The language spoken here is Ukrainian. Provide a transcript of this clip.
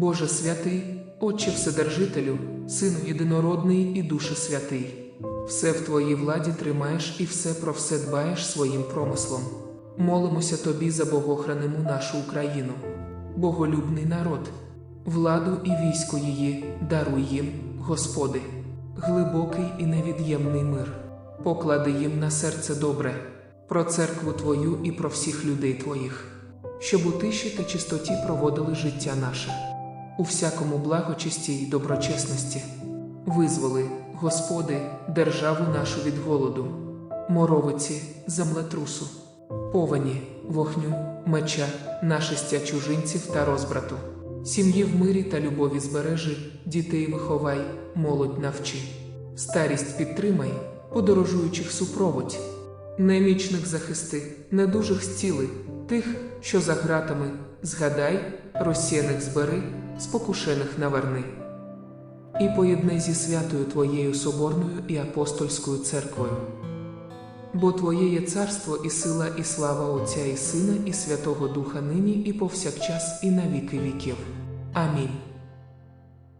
Боже святий, Отче Вседержителю, Сину єдинородний і Душе святий, все в Твоїй владі тримаєш і все про все дбаєш своїм промислом. Молимося Тобі за богохраниму нашу Україну, боголюбний народ, владу і військо її, даруй їм, Господи, глибокий і невід'ємний мир, поклади їм на серце добре, про церкву Твою і про всіх людей Твоїх, щоб у тиші та чистоті проводили життя наше, у всякому благочесті й доброчесності. Визволи, Господи, державу нашу від голоду, моровиці, землетрусу, повені, вогню, меча, нашестя чужинців та розбрату. Сім'ї в мирі та любові збережи, дітей виховай, молодь навчи. Старість підтримай, подорожуючих супроводь. Немічних захисти, недужих зціли, тих, що за гратами, згадай, розсіяних збери, спокушених наверни. І поєдни зі святою Твоєю Соборною і апостольською церквою. Бо Твоє є царство і сила, і слава Отця і Сина, і Святого Духа нині, і повсякчас, і на віки віків. Амінь.